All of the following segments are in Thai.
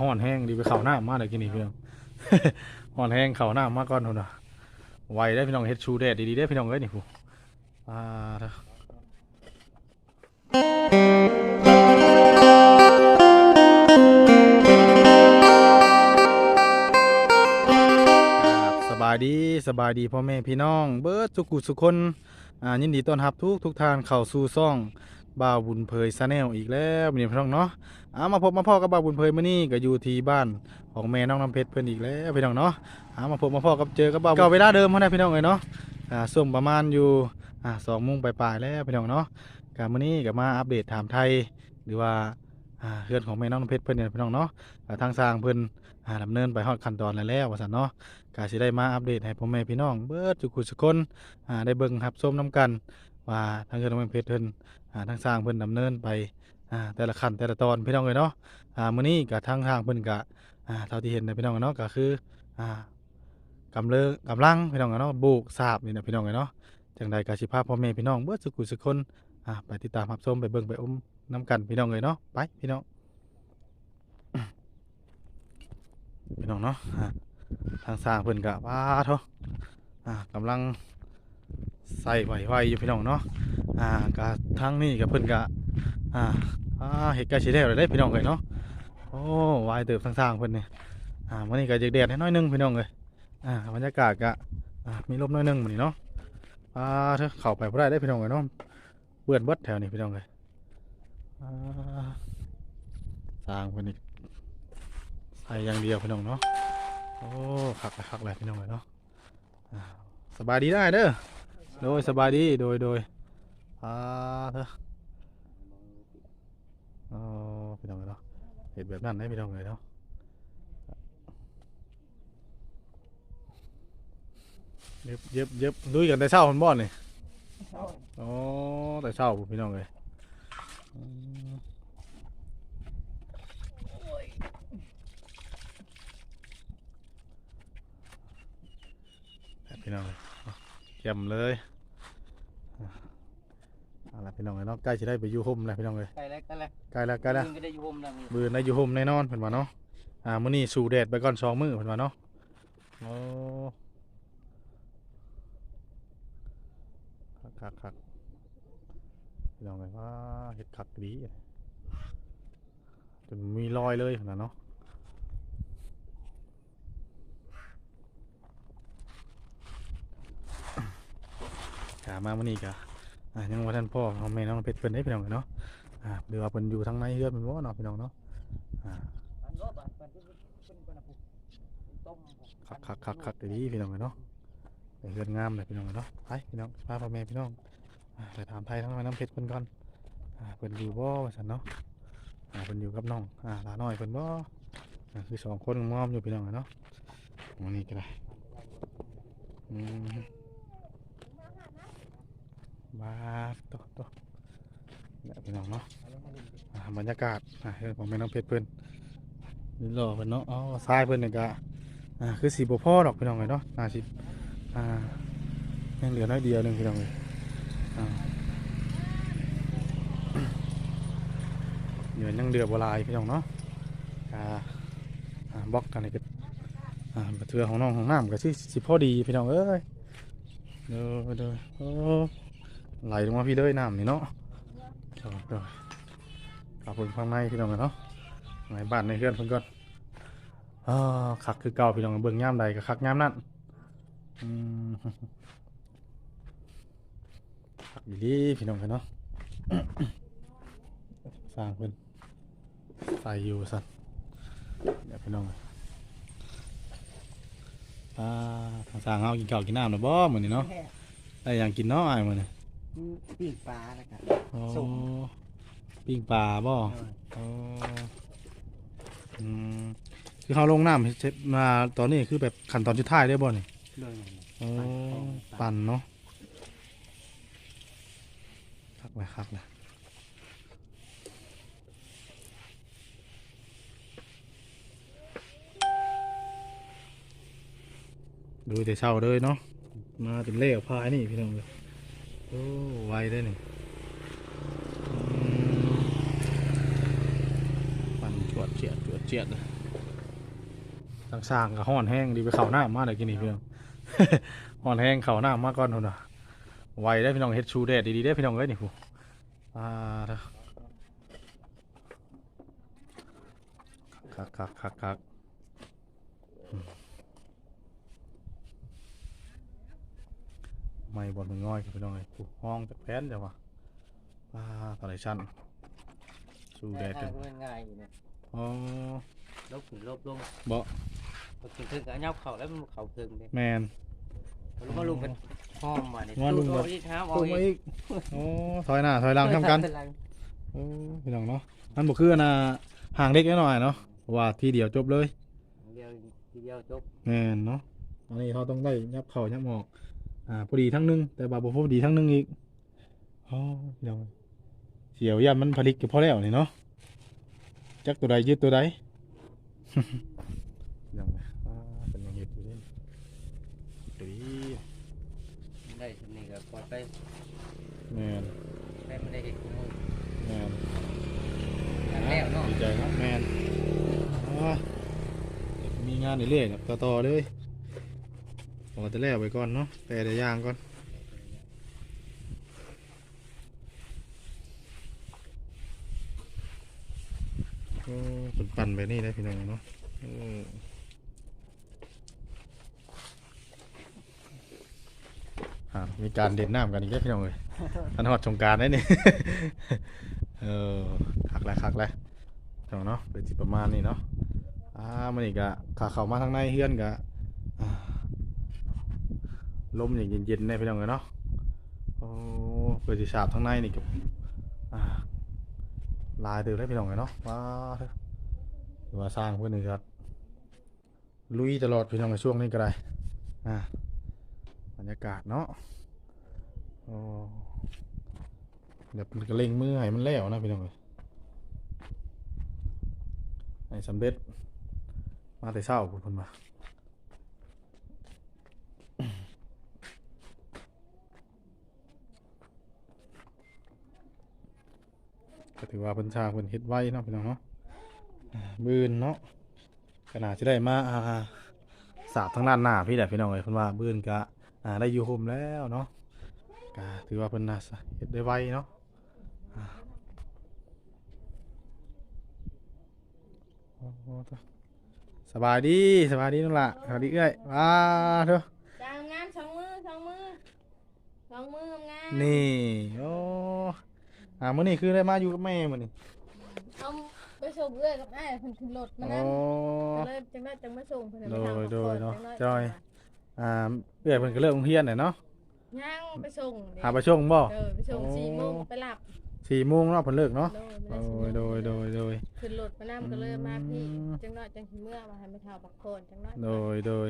ห้อนแห้งดีไปเข่าหน้ามาเลยกินนี่พี่น้องห้อนแห้งเข่าหน้ามาก่อนพุ่นน่ะไวได้พี่น้องเฮ็ดชูแดดดีๆได้พี่น้องเอ้ยนี่ผู้อ่าเด้อครับสบายดีสบายดีพ่อแม่พี่น้อง เบิร์ดสุกุสุคนอ่ายินดีต้อนรับทุกทุกทานเข้าสู่ซ่อง บ่าวบุญเพยซาแนลอีกแล้วพี่น้องเนาะอามาพบมาพ่อกับบ่าวบุญเพยมื้อนี้ก็อยู่ที่บ้านของแม่น้องน้ำเพชรเพิ่อนอีกแล้วพี่น้องเนาะอามาพบมาพ่อกับเจอกับบ่าวก็เวลาเดิมเท่านั้นพี่น้องเอ้ยเนาะอ่าช่งประมาณอยู่อ่า2โมงปลายๆแล้วพี่น้องเนาะก็มื้อนี้ก็มาอัปเดตถามไทยหรือว่าอ่าเฮือนของแม่น้องน้ำเพชรเพิ่อนเนี่ยพี่น้องเนาะทางสร้างเพิ่อนอ่าดำเนินไปฮอดขั้นตอนแล้วแล้วว่าซั่นเนาะก็สิได้มาอัปเดตให้พ่อแม่พี่น้องเบิร์ดทุกคนทุกคนอ่าได้เบิ่งรับชมนํกันว่าทางเฮือนของแม่น้องเพชรเพิ่น อ่าทางสร้างเพิ่นดำเนินไปอ่าแต่ละขั้นแต่ละตอนพี่น้องเอ้ยเนาะอ่ามื้อนี้กับทางทางเพิ่นก็อ่าเท่าที่เห็นนะพี่น้องเนาะก็คืออ่ากำเริงกำลังพี่น้องเนาะบุกสาบนี่นะพี่น้องเนาะจังใดก็สิพาพ่อแม่พี่น้องเบิดสุขุสุคนอ่าไปติดตามรับชมไปเบิ่งไปอมน้กันพี่น้องเลยเนาะไปพี่น้องพี่น้องเนาะทางสร้างเพิ่นก็ว้าเถอะอ่ากำลัง ใส่ไหวๆอยู่พี่น้องเนาะอ่าก็ทางนี้ก็เพิ่นก็อ่าอ่าเห็ดก่สีแดงเลยได้พี่น้องเลยเนาะโอ้วายเติบทางๆเพิ่นนี่อ่าวันนี้ก็จะแดดให้น้อยนึงพี่น้องเลยอ่าบรรยากาศก็อ่ามีลมน้อยนึงเหมือนี้เนาะอ่าเถอะเข้าไปบ่ได้ได้พี่น้องเลยเนาะเปื้อเบิดแถวนี้พี่น้องเลยอ่าสร้างเพิ่นนี่ใส่อย่างเดียวพี่น้องเนาะโอ้คักเลยคักเลยพี่น้องเลยเนาะอ่าสบายดีได้เด้อ โดยสบายดีโดยโดยอ่าเถอะอ๋อพี่น้องเนาะเห็ดแบบนั้นได้พี่น้องเลยเนาะเย็บเย็บเย็บลุยกันแต่เช้าคนบ่อนนี่อ๋อแต่เช้าพี่น้องเลยอืมแบบพี่น้องเลย เอาเยี่ยมเลยอะเอาละพี่น้องเลยเนาะใกล้จะได้ไปอยู่ห่มแล้วพี่น้องเลยไกลแล้วไกลแล้วใกล้แล้วใกล้แล้วยิงก็ได้อยู่ห่มแล้วนี่มือในอยู่ห่มแน่นอนเพิ่นว่าเนาะอ่ามื้อนี้สู่แดดไปก่อนสองมื้อเพิ่นว่าเนาะโอ้คักคักคักพี่น้องเลยว่าเฮ็ดคักดีจนมีรอยเลยเพิ่นว่าเนาะ มามื้อนี้ก็ยังว่าท่านพ่อของแม่น้องเพชรเพิ่นได้พี่น้องเอ้ยเนาะอ่าหรือว่าเพิ่นอยู่ทางในเฮือนเพิ่นบ่เนาะพี่น้องเนาะอ่าปันก็ปันปันขึ้นขึ้นขึ้นนะปุ๊ต้มคักคักคักคักดีพี่น้องเอ้ยเนาะเฮือนงามเลยพี่น้องเอ้ยเนาะไปพี่น้องพาพ่อแม่พี่น้องไปถามไทยทั้งแม่น้ำเพชรเพิ่นก่อนเพิ่นอยู่บ่ว่าซั่นเนาะเพิ่นอยู่กับน้องอ่าหลาน้อยเพิ่นบ่าคือสองคนมอมอยู่พี่น้องเอ้ยเนาะวันนี้ก็ได้อื มบาดโตตเนี่ยพี่น้องเนาะอ่าบรรยากาศอ่าเฮือนของแม่น้ำเพชรเพิ่นนี่รอเพิ่นเนาะอ๋อทรายเพิ่นนี่ก็อ่าคือสีบ่พอดอกพี่น้องเอ้ยเนาะน่าสิอ่ายังเหลือน้อยเดียวหนึงพี่น้องเอ้ยอ่าเหลือยังเหลือบ่หลายพี่น้องเนาะอ่าอ่าบล็อกกันนี่ก็อ่าเทือของน้องของน้ำก็สิสิพ่อดีพี่น้องเอ้ยเด้อเด้อโอ้ ไหลลงมาพี่เด้อน้ำนี่เนาะเด้อเด้อเอาเพิ่งข้างในพี่น้องกันเนาะในบ้านในเรือนเพิ่นก่อนอ่าคักคือเก่าพี่น้องเบิ่งย่ามใดก็คักย่ามนั่นอืมคักอีหลีพี่น้องกันเนาะสร้างเพิ่นใส่อยู่สั่นเดี๋ยวพี่น้องอ่าทางสร้างเฮากินข้าวกินน้ำแล้วบ่มื้อนี้เนาะได้หยังกินเนาะอ้ายมื้อนี้ ปีกปลาแล้วกันโอ้ส่งปิ้งปลาบ่อ๋ออืมคือเขาลงน้ำเช็ดมาตอนนี้คือแบบขั้นตอนสุดท้ายได้บ่นี่เลยโอ้ปั่นเนาะคักเลยคักเลยดูแต่เช้าเลยเนาะมาเป็นเล่กับพายนี่พี่น้องเลย โอ้ไวได้นี่ปั่นจวดเจียดจวดเจียดเลยทางสร้างก็ฮ้อนแห้งดีไปเข้าหน้ำมาได้กินนี่พี่น้องฮ้อนแห้งเข้าหน้ำมากก่อนพุ่นน่ะไวได้พี่น้องเฮ็ดชูแดดดีๆได้พี่น้องเอ้ยนี่ผู้อ่าคักคักคักคักอืม ไม่บอลมันง่อยพี่น้องเอ้ยผู้ห้องจากแผนจ้ะวะอ่าตอนไหนชั้นชูแดดทากังนก็ง่ายอยู่เนี่ยอ๋อลบขึ้นลบลงบ่พอขึ้นถึงก็เอายับเข่าแล้วมันเข่าเพิ่งเลยแมนแล้วก็ลุงกันห้อมมาเนี่ยว่าลุงแบบตู้ที่เท้าเอาตู้มาอีอีกกโอ้ถอยหน้าถอยหลังทำกันถอยหลังโอ้พี่น้องเนาะนั่นบ่คืออันน่ะห่างเล็กน้อยๆเนาะว่าทีเดียวจบเลยเดียวทีเดียวจบแม่นเนาะอันนี้เขาต้องได้ยับเข่ายับหมอก อ่าพอดีทั้งหนึงแต่บาบ่พอดีทั้งหนึงอีกอ๋อพี่น้องเสียวยันมันผลิตก็พอแล้วนี่เนาะจักตัวใดยึดตัวใดพี่น้องอ่าเป็นยังเฮ็ดอยู่เด้ดีได้สำนีก็ปลอดไปแม่นได้ไม่ได้เห็นขโมยแม่นทางแล้วเนาะดีใจครับแมนอ่ามีงานเรื่อยๆครับต่อๆเลย ขอแต่แล้วไปก่อนเนาะแต่แต่อย่างก่อนโอ้เป็นปั่นแบบนี้ได้พี่น้องเนาะเอออ่ามีการเด่นน้ำกันอีกแล้วพี่น้องเลยทันหอดสงกรารได้นี่เออคักแล้วคักแล้วเนาะเนาะเป็นสิประมาณนี้เนาะอ่ามันอีกอะขาเข้ามาทางในเฮือนกะอ่า ลมอย่างเย็นๆได้พี่น้องเลยเนาะโอ้เปิดสิสาบทางในนี่กับลายเดือดได้พี่น้องเลยเนาะว้าเถอะถือว่าสร้างเพื่อนนี่ครับลุยตลอดพี่น้องในช่วงนี้ก็ได้อ่าบรรยากาศเนาะโอ้เดี๋ยวมันก็เลงมือให้มันแล้วนะพี่น้องเลยให้สำเร็จมาแต่เช้าคุณคนมา ก็ถือว่าเป็นชางเป็นเฮ็ดไว้เนาะพี่น้องเนาะอ่าบืนเนาะขนาดจะได้มาอ่าสาบทางด้านหน้าพี่แหละพี่น้องเลยเพิ่นว่าบืนกะอ่าได้อยู่ห่มแล้วเนาะก็ถือว่าเพิ่นน่าเฮ็ดได้ไวเนาะโอ้โหตัวสบายดีสบายดีนั่นล่ะสวัสดีเอ้ยมาเถอะจางงานสองมือสองมือสองมืองานนี่โอ้ อ่ามื้อนี้คือได้มาอยู่กับแม่มื้อนี้เอาไปส่งเอื้อยกับไอ้ายเพิ่นขึ้นรถมาโอ้นั่นก็เลยจังได้จังมาส่งเพิ่นให้โดยไปทำโดยกับเนาะข้วจอย อ่าเอื้อยเพิ่นก็เลิกโรงเรียนน่ะเนาะย่างไปส่งเด้หาไปช่วงบ่ เออไปส่งโอ้สี่โมงไปหลับ4โมงเนาะเพิ่นเลิกเนาะโดยโดยโดยโดยโดย ขึ้นรถมานํก็เลยมาพี่อืม จังน้อยจังสิเมื่อมาให้ไปเท่าบักโคนจังน้อยโดยโดย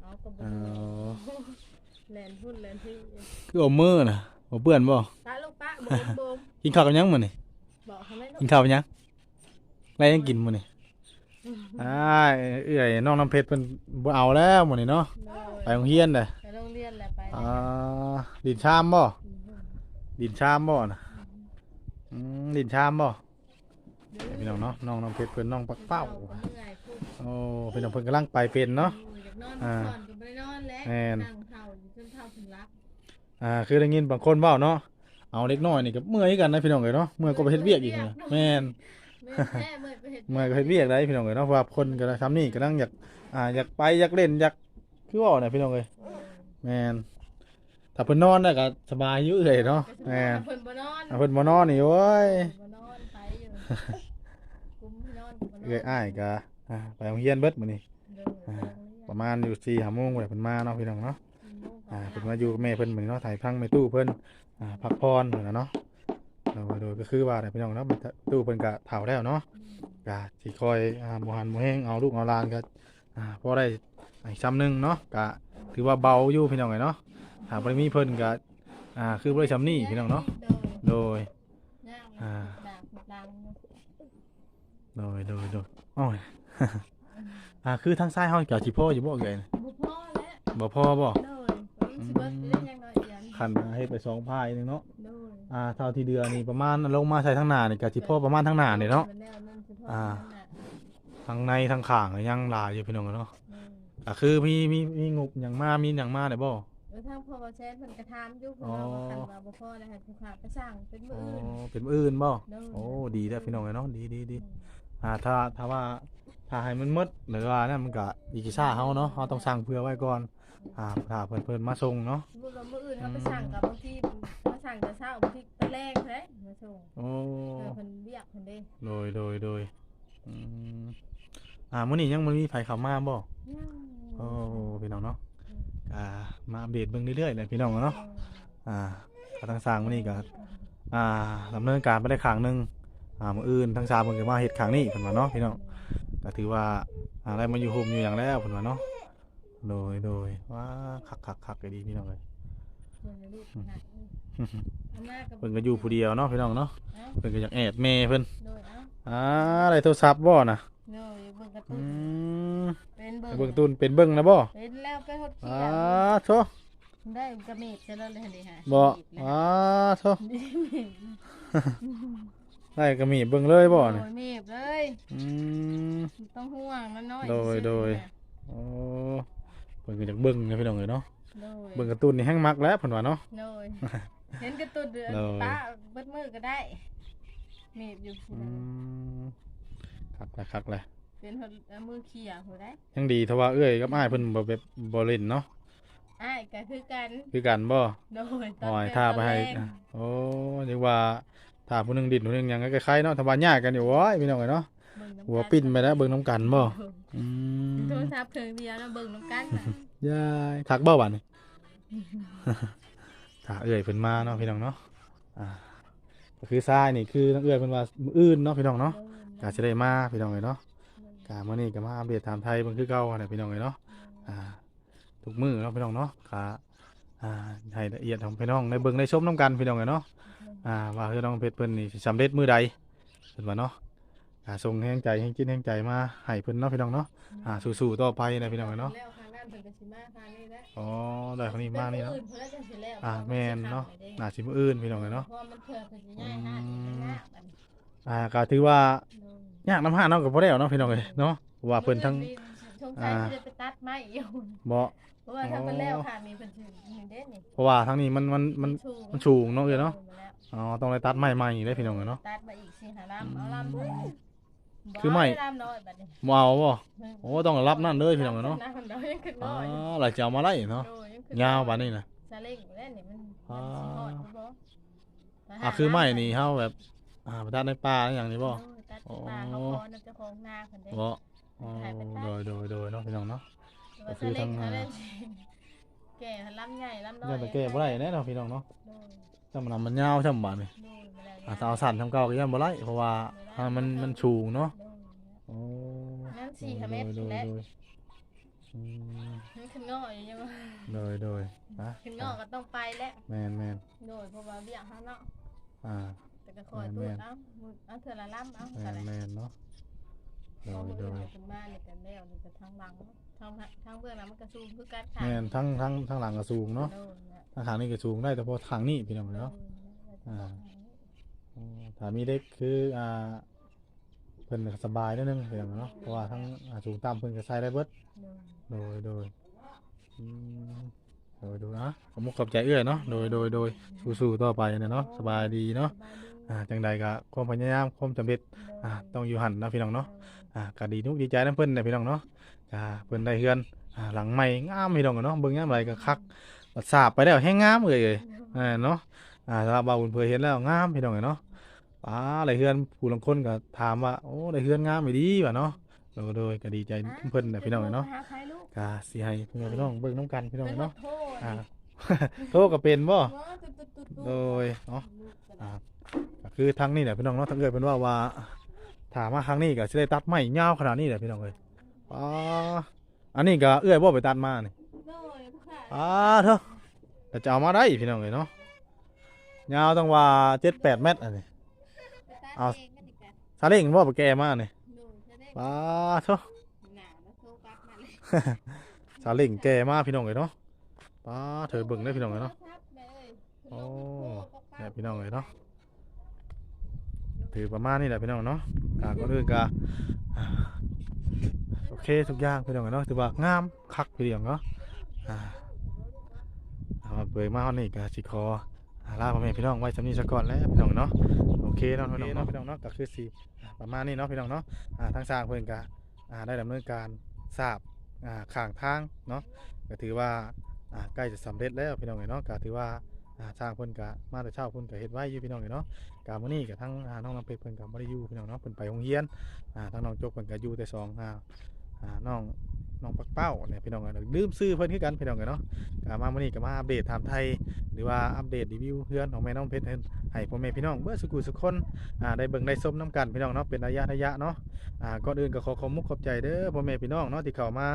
เอาก็บ่เอารู้แลนหุ่นแลนที่คือเอามือน่ะบ่เปื้อนบ่ปะลู กปะโบมโบมกินข้าวกับหยังมื้อนี้บอกเขาไหมลูกินกข้าวกับหยังอะไรยังกินมื้อนี้อ้ายเอื้อยน้องน้ำเพชรเพิ่นบ่เอาแล้วมื้อนี้เนาะโดไปยโรงเรียนเด้อไปโรงเรียนแหละไปอ่าดินชามบ่ดินชามบ่นะอืมดินชามบ่พี่น้องเนาะน้องน้องเพชรเพิ่นน้องปักเป้าเมื่อยพูดโอ้พี่น้องเพิ่นกำลังไปเป็นเนาะ อยากนอนอ่าก่อนก็ไม่ได้นอนแล้วแม่น นั่งเท่าอยู่จนเท่าถึงรับอ่าคือได้ยินบางคนเว้าเนาะ เอาเล็กน้อยนี่ก็เมื่อยกันนะพี่น้องเอ้ยเนาะเมื่อยก็ไปเฮ็ดเวียกอีกนะแม่นเมื่อยแท้เมื่อยไปเห็ดเมื่อยก็เฮ็ดเวียกได้พี่น้องเอ้ยเนาะเพราะว่าคนก็ทำนี่กำลังอยากอ่าอยากไปอยากเล่นอยากคือเว่าน่ะพี่น้องเอ้ยแม่นถ้าเพิ่นนอนได้ก็สบายอยู่เอ้ยเนาะแม่นเพิ่นบ่นอนถ้าเพิ่นบ่นอนนี่โอ้ยบ่นอนไปอยู่กุมนอนบ่นอนเอ้ยอ้ายก็อ่าไปโรงเรียนเบิดมื้อนี้เดินอ่าเดินประมาณอยู่สี่ห้าโมงพุ่นแหละเพิ่นมาเนาะพี่น้องเนาะเดิน อ่าเพิ่นมาอยู่กับแม่เพิ่นมื้อนี้เนาะถ่ายพังแม่ตู้เพิ่นอ่าพักผ่อนนั่นน่ะเนาะโดยโดยก็คือว่าน่ะพี่น้องเนาะแม่ตู้เพิ่นก็เฒ่าแล้วเนาะก็สิคอยอ่าบ่หันบ่แฮงเอาลูกเอาหลานก็อ่าพอได้อีกซ้ำหนึงเนาะก็ถือว่าเบาอยู่พี่น้องเอ้ยเนาะถ้าบ่ได้มีเพิ่นก็อ่าคือบ่ได้ซ้ำนี้พี่น้องเนาะเดินโดยย่างอ่าดากดังโดยโดยโดยโอ้ย อ่าคือทางซ้ายเฮาก็สิพออยู่บ่เอ่ยบ่พอแล้วบ่พอบ่เดินมัน สิเบิดเล่นยังน้อยเดียวคันให้ไปสองพายหนึงเนาะเดินอ่าเท่าที่เดือนนี่ประมาณลงมาใส่ทั้งหน้านี่ก็สิพอประมาณทั้งหน้านี่เนาะแนวนั้นสิพออ่านั่นน่ะทั้งในทั้งข้างก็ยังหลายอยู่พี่น้องเนาะก็คือมีมีมีงบหยังมามีหยังมาได้บ่เออทางพ่อบ่แซนเพิ่นก็ถามอยู่เพิ่นอ๋อว่าว่าคันว่าบ่พอแล้วให้ผู้ค้าไปสร้างเป็นมื้อ๋ออื่นเป็นมื้ออื่นบ่เด้อโอ้ดีแล้วพี่น้องเนาะดีดีดีอ่าถ้าถ้าว่าถ้าให้มันหมดหรือว่านั่นมันก็อีกิซ่าเฮาเนาะเฮาต้องสั่งเผื่อไว้ก่อน อ่าถ้าเพิ่นเพิ่นมาส่งเนาะสมมุติว่ามื้ออื่นเฮาไปสั่งกับบางทีมาสั่งแต่เช้าบางทีตอนแรกแท้มาส่งโอ้เออเพิ่นเรียกเพิ่นเด้โดยโดยโดยอืมอ่ามื้อนี้ยังบ่มีไผเข้ามาบ่ยังโอ้พี่น้องเนาะอ่ามาอัปเดตเบิ่งเรื่อยๆเลยพี่น้องเนาะอ่าก็ทางสร้างมื้อนี้ก็อ่าดำเนินการไปได้ครั้งหนึงอ่ามื้ออื่นทางสร้างเพิ่นก็มาเฮ็ดครั้งนี้เพิ่นว่าเนาะพี่น้องก็ถือว่าอ่าได้มาอยู่โฮมอยู่หยังแล้วเพิ่นว่าเนาะ โดยโดยว้าคักๆๆก็ดีพี่น้องเอ้ยเพิ่นจะรีบหาเอามากับเพิ่นก็อยู่ผู้เดียวเนาะพี่น้องเนาะเอ้าเพิ่นก็อยากแอดแม่เพิ่นโดยเอ้าอ่าได้โทรศัพท์บ่น่ะโดยเบิ่งการ์อืตูนมเป็นเบิ่งเบิ่งตุนเป็นเบิ่งนะบ่เป็นแล้วไปฮดเขีอ่ายวโธ่ได้กระเมดใช่แล้วเลยนี่ฮะบ่เมดแล้วอ่าโธ่ดีเมดได้ก็มีเบิ่งเลยบ่นี่โอ้ยเมดเลยอืม ต้องห่วงมันน้อยโดยโดย โอ้เพิ่นก็อยากเบิ่งนะพี่น้องเอ้ยเนาะโดยเบิ่งการ์ตูนนี่แฮงมักแล้วเพิ่นว่าเนาะ โดยเห็นการ์ตูนเดือนโดย ป้าเบิดมือก็ได้เมดอยู่อืมคักแล้วคักแล้วเป็นคนเอามือเขี่ยหัวได้ยังดีถ้าว่าเอ้ยกับอ้ายเพิ่นบ่แบบบ่เล่นเนาะอ้ายก็คือกันคือกันบ่โดยอ๋อยท่าไปให้โอ้นึกว่าถ้าผู้หนึงดิ้นผู้หนึงหยังก็คล้ายๆเนาะถ้าว่าญาติกันอยู่โอ้ยพี่น้องเอ้ยเนาะหัวปิ้นไปแล้วเบิ่งน้ำกันบ่อืม โทรศัพท์เครื่องเดียวแล้วเบิ่งน้ำกันน่ะยายทักเบ้าบัดนี่ ถ้าเอื้อยเพิ่นมาเนาะพี่น้องเนาะอ่าก็คือทรายนี่คือทั้งเอื้อยเพิ่นว่ามื้ออื่นเนาะพี่น้องเนาะก็จะได้มาพี่น้องเอ้ยเนาะก็มื้อนี้ก็มาอัปเดตถามไทยเบิ่งคือเก่าหั่นแหละพี่น้องเอ้ยเนาะอ่าทุกมื้อเนาะพี่น้องเนาะก็อ่าให้ละเอียดของพี่น้องได้เบิ่งได้ชมนํกันพี่น้องเอ้ยเนาะอ่าว่าคือน้องเพชรเพิ่นนี่สิสำเร็จมื้อใดเพิ่นว่าเนาะ อ่าส่งแรงใจแรงจิตแรงใจมาให้เพิ่นเนาะพี่น้องเนาะอ่าสู้ๆต่อไปนะพี่น้องเอ้ยเนาะแล้วทางด้านเพิ่นก็สิมาทางนี้แหละอ๋อได้คนนี้มากนี่เนาะแต่ผู้อื่เพิ่นแล้วจังสิแล้วอ่าแม่นเนาะน่าสิมื้ออื่นพี่น้องเอ้ยเนาะเพราะมันเผื่อเพิ่นสิย้ายห้างไปยากบัดนี้อ่าก็ถือว่าโดยยากน้ำห้าเนาะก็บ่ได้เอาเนาะพี่น้องเอ้ยเนาะเพราะว่าเพิ่นทั้งสงสัยสิได้ไปตัดไม้อยู่บ่เพราะว่าถ้าเพิ่นแล้วค่ะมีเพิ่นสิมีเด้นี่เพราะว่าทั้งนี้มันมันมันสูงมันสูงเนาะเอ้ยเนาะสูงแล้วอ๋อต้องได้ตัดไม้ใหม่อีกเด้อพี่น้องเอ้ยเนาะตัดมาอีกสิหาลำเอาลำด้วย คือไม้ลำน้อยบัดนี้บ่เอาบ่โอ้ต้องรับนั่นเลยพี่น้องเอ้ยเนาะน้ำน้อยยังขึ้นอ๋น้ออยหลายจะเอามาได้เนาะโดยังขึ้นยาวน้อปานนี้น่ะซาเล้งแล้วนี่มันอ๋อมันสิฮอดบ่บ่อะคือไม้นี่เฮาแบบ อ่าไปตัดในป่าอหย่างนี้บ่ เออตัดที่ป่าเขาขอน้ำเจ้าของนาเพิ่นเด้ บ่อ๋อโดยโดยโดยเนาะพี่น้องเนาะว่าก็คือซาเล้งทางเขาได้แก่ลำใหญ่ลำน้อยยังไปแก้บ่ได้แน่เนาะพี่น้องเนาะ โดย ถ้ามันมันยาวช่ำบาดนี่โดยบ่ได้อ่าถ้าเอาสั้นทำเก่าก็ยังบ่ได้เพราะว่าอ่ามันมันสูงเนาะโดยโอ้นั่นสี่เมตรโดยและโดยอืมมันขึ้นงออยู่ยังว่าโดยโดยนะขึ้นงอก็ต้องไปแล้วแมนแมนโดยเพราะว่าเบี้ยข้างนอกอ่า แต่ก็คอยตูดเอ้าเอาเถื่อละล้ำเอาแมแต่นละแมนเนาะ โดพอยโดยขึ้นมาเนี่ยแล้วนี่ก็ทางหลังทางทางเบื้องหลังมันก็สูงคือการขาแมนทั้งทั้งทั้งหลังก็สูงเนาะทั้งขางนี่ก็สูงได้แต่พอทางนี้พี่น้องเนาะอ่าถ้ามีเด็กคืออ่าเพิ่นสบายนิดนึงพี่น้องเนาะเพราะว่าทั้งสูงต่ำเพิ่นก็ใส่ได้เบิดโดยโดยโดยดยดูนะขอมุกขอบใจเอื้อยเนาะโดยโดยโดยสู้ๆต่อไปเนี่ยเนาะสบายดีเนาะสบายดีอ่าจังใดก็ความพยายามความสำเร็จอ่าต้องอยู่หันนะพี่น้องเนาะ อ่าก็ดีนุกดีใจนํเพิ่นนะพี่น้องเนาะอ่าเพิ่อนได้เฮือนอ่าหลังใหม่งามพี่น้องเนาะเบิ่งยามใดก็คักบัดสาบไปแล้วแฮงงามเอ้ยเอ้ยอ่าเนาะอ่าถ้าบ่าวบุญเผยเห็นแล้วงามพี่น้องเอ้ยเนาะป้าได้เฮือนผู้ลางคนก็ถามว่าโอ้ได้เฮือนงามอีดีว่ะเนาะโดยโดยก็ดีใจเพิ่อนนะพี่น้องเนาะกก็สิให้พี่น้องพี่น้องเบิ่งนํกันพี่น้องเนเอ้ยขอเนาะโทษอ่าโทรก็เป็นบ่โดยเนาะอ่าคือทางนี้แหละพี่น้องเนาะทั้งเกิดเป็นว่าว่า ถามมาครั้งนี้ก็สิได้ตัดไม้ยาวขนาดนี้แหละพี่น้องเอ้ยอ๋ออันนี้ก็เอื้อยบ่ไปตัดมานี่โดยผู้ขาอ่าเถอะแต่จะเอามาได้พี่น้องเอ้ยเนาะยาวต้องว่า7 8เมตรอันนี้ ไปตัดเอา เองกันดีกว่าซาเล้งบ่ไปแก่มานี่โดยจะได้ป้าเถอะ หนาแล้วโทรกลับมาเลยซาเล้งแก่มาพี่น้องเอ้ยเนาะป้าเธอเบิ่งได้พี่น้องเอ้ยเนาะ โอ้ เนี่ยพี่น้องเอ้ยเนาะ ถือประมาณนี้แหละพี่น้องเนาะการก็เรื่องกาเคทุกอย่างพี่น้องเนาะถือว่างามคักพี่น้องเนาะอ่าเอาเปิดมาเฮานี่ก็สิขออ่าลาพ่อแม่พี่น้องไว้สำนี้ซะก่อนแล้วพี่น้องเนาะโอเคเนาะพี่น้องเนาะพี่น้องเนาะก็คือสิประมาณนี้เนาะพี่น้องเนาะอ่าทางสร้างเพิ่นก็อ่าได้ดำเนินการทราบอ่าข้างทางเนาะก็ถือว่าอ่าใกล้จะสำเร็จแล้วพี่น้องเนาะก็ถือว่า อ่าทางเพิ่นก็มาแต่เช้าเพิ่นก็เฮ็ดไว้อยู่พี่น้องเนาะกามื้อนี้ก็ทั้งอ่าน้องน้ำเพชรเพิ่นก็บ่ได้อยู่พี่น้องเนาะเพิ่นไปโรงเรียนอ่าทั้งน้องโจกเพิ่นก็อยู่แต่สองอ่าอ่าน้องน้องปักเป้าเนี่ยพี่น้องกันลืมซื้อเพิ่นคือกันพี่น้องกันเนาะก็มามื้อนี้ก็มาอัปเดตถามไทย หรือว่าอัปเดตรีวิวเพื่อนของแม่น้องเพชรให้พ่อแม่พี่น้องเบิ่สุกุสุกคนอ่าได้เบิ่งได้ชมน้ำกันพี่น้องเนาะเป็นระยะระยะเนาะอ่าก่อนอื่นก็ขอขอบมุกขอบใจเด้อพ่อแม่พี่น้องเนาะที่เข้ามา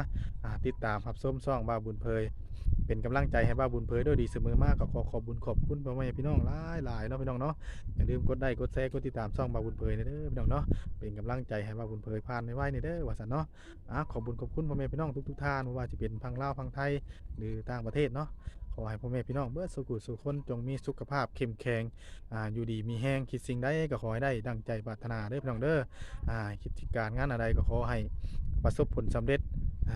อ่าติดตามรับชมช่องบาบุญเพย เป็นกำลังใจให้บ้าบุญเพยด้วยดีเสมอมากก็ขอขอบบุญขอบคุณพ่อแม่พี่น้องหลายหลายเนาะพี่น้องเนาะอย่าลืมกดไลค์กดแชร์กดติดตามช่องบ้าบุญเพยเด้อพี่น้องเนาะเป็นกำลังใจให้บ้าบุญเพยผ่านไว้ๆนี่เด้อว่าซั่นเนาะอะขอบคุญขอบคุณพ่อแม่พี่น้องทุกๆท่านไม่ว่าจะเป็นพังลาวพังไทยหรือต่างประเทศเนาะขอให้พ่อแม่พี่น้องเบิดสุขุสุขคนจงมีสุขภาพเข้มแข็งอ่าอยู่ดีมีแห้งคิดสิ่งใดก็ขอให้ได้ดังใจปรารถนาเด้อพี่น้องเด้ออ่าคิดการงานอะไรก็ขอให้ประสบผลสำเร็จ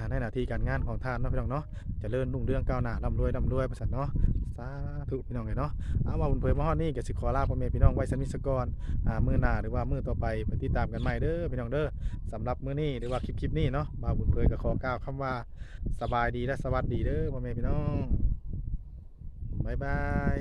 ในหน้าที่การงานของท่านเนาะพี่น้องเนาะจะเลื่อนรุ่งเรื่องก้าวหน้าร่ำรวยร่ำรวยประสันเนาะสาธุพี่น้องเลยเนาะเอามาบุญเผยมาฮอนี่ก็สิขอลาพ่อแม่พี่น้องไว้สมิสกอนอ่ามือหน้าหรือว่ามือต่อไปไปติดตามกันใหม่เด้อพี่น้องเด้อสำหรับมือนี้หรือว่าคลิปคลิปนี้เนาะบ่าบุญเผยก็ขอกล่าวคำว่าสบายดีและสวัสดีเด้อพ่อแม่พี่น้องบายบาย